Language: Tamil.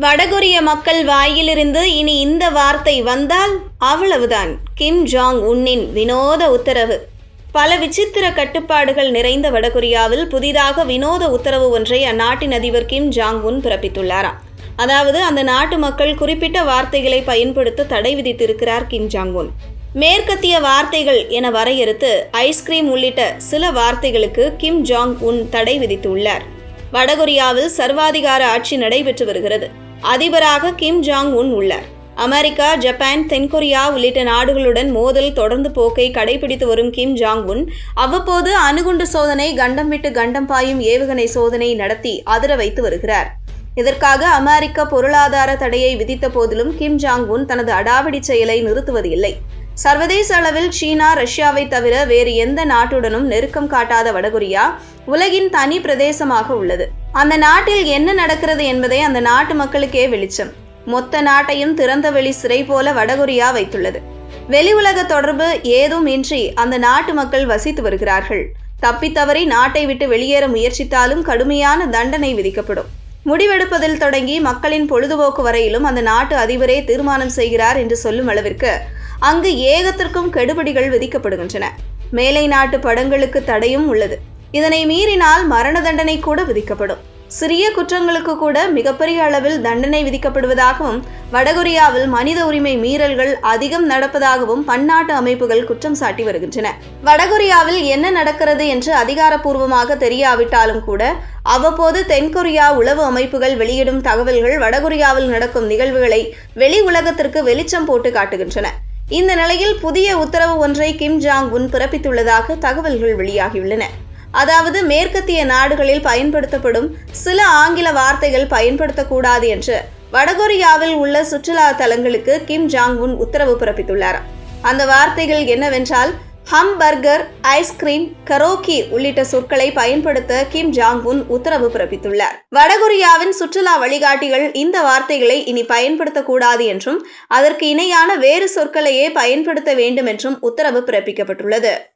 வடகொரிய மக்கள் வாயிலிருந்து இனி இந்த வார்த்தை வந்தால் அவ்வளவுதான். கிம் ஜாங் உன்னின் வினோத உத்தரவு. பல விசித்திர கட்டுப்பாடுகள் நிறைந்த வடகொரியாவில் புதிதாக வினோத உத்தரவு ஒன்றை அந்நாட்டின் அதிபர் கிம் ஜாங் உன் பிறப்பித்துள்ளாராம். அதாவது அந்த நாட்டு மக்கள் குறிப்பிட்ட வார்த்தைகளை பயன்படுத்த தடை விதித்திருக்கிறார் கிம் ஜாங் உன். மேற்கத்திய வார்த்தைகள் என வரையறுத்து ஐஸ்கிரீம் உள்ளிட்ட சில வார்த்தைகளுக்கு கிம் ஜாங் உன் தடை விதித்துள்ளார். வடகொரியாவில் சர்வாதிகார ஆட்சி நடைபெற்று வருகிறது. அதிபராக கிம் ஜாங் உன் உள்ளார். அமெரிக்கா ஜப்பான் தென்கொரியா உள்ளிட்ட நாடுகளுடன் மோதல் தொடர்ந்து போக்கை கடைபிடித்து வரும் கிம் ஜாங் உன் அவ்வப்போது அணுகுண்டு சோதனை கண்டம் விட்டு கண்டம் பாயும் ஏவுகணை சோதனை நடத்தி அதிர வைத்து வருகிறார். இதற்காக அமெரிக்க பொருளாதார தடையை விதித்த போதிலும் கிம் ஜாங் உன் தனது அடாவடி செயலை நிறுத்துவது இல்லை சர்வதேச அளவில் சீனா ரஷ்யாவை தவிர வேறு எந்த நாட்டுடனும் நெருக்கம் காட்டாத வடகொரியா உலகின் தனி பிரதேசமாக உள்ளது. அந்த நாட்டில் என்ன நடக்கிறது என்பதை அந்த நாட்டு மக்களுக்கே வெளிச்சம். மொத்த நாட்டையும் திறந்த வெளி சிறை போல வடகொரியா வைத்துள்ளது. வெளி உலக தொடர்பு ஏதும் இன்றி அந்த நாட்டு மக்கள் வசித்து வருகிறார்கள். தப்பித்தவறி நாட்டை விட்டு வெளியேற முயற்சித்தாலும் கடுமையான தண்டனை விதிக்கப்படும். முடிவெடுப்பதில் தொடங்கி மக்களின் பொழுதுபோக்கு வரையிலும் அந்த நாட்டு அதிபரே தீர்மானம் செய்கிறார் என்று சொல்லும் அளவிற்கு அங்கு ஏகத்திற்கும் கெடுபிடிகள் விதிக்கப்படுகின்றன. மேலை நாட்டு படங்களுக்கு தடையும் உள்ளது. இதனை மீறினால் மரண தண்டனை கூட விதிக்கப்படும். சிறிய குற்றங்களுக்கு கூட மிகப்பெரிய அளவில் தண்டனை விதிக்கப்படுவதாகவும் வடகொரியாவில் மனித உரிமை மீறல்கள் அதிகம் நடப்பதாகவும் பன்னாட்டு அமைப்புகள் குற்றம் சாட்டி வருகின்றன. வடகொரியாவில் என்ன நடக்கிறது என்று அதிகாரப்பூர்வமாக தெரியாவிட்டாலும் கூட அவ்வப்போது தென்கொரியா உளவு அமைப்புகள் வெளியிடும் தகவல்கள் வடகொரியாவில் நடக்கும் நிகழ்வுகளை வெளி உலகத்திற்கு வெளிச்சம் போட்டு காட்டுகின்றன. இந்த நிலையில் புதிய உத்தரவு ஒன்றை கிம் ஜாங் உன் பிறப்பித்துள்ளதாக தகவல்கள் வெளியாகியுள்ளன. அதாவது மேற்கத்திய நாடுகளில் பயன்படுத்தப்படும் சில ஆங்கில வார்த்தைகள் பயன்படுத்தக்கூடாது என்று வடகொரியாவில் உள்ள சுற்றுலா தலங்களுக்கு கிம் ஜாங் உன் உத்தரவு பிறப்பித்துள்ளார். அந்த வார்த்தைகள் என்னவென்றால் ஹம் பர்கர் ஐஸ்கிரீம் கரோக்கி உள்ளிட்ட சொற்களை பயன்படுத்த கிம் ஜாங் உன் உத்தரவு பிறப்பித்துள்ளார். வடகொரியாவின் சுற்றுலா வழிகாட்டிகள் இந்த வார்த்தைகளை இனி பயன்படுத்தக்கூடாது என்றும் அதற்கு இணையான வேறு சொற்களையே பயன்படுத்த வேண்டும் என்றும் உத்தரவு பிறப்பிக்கப்பட்டுள்ளது.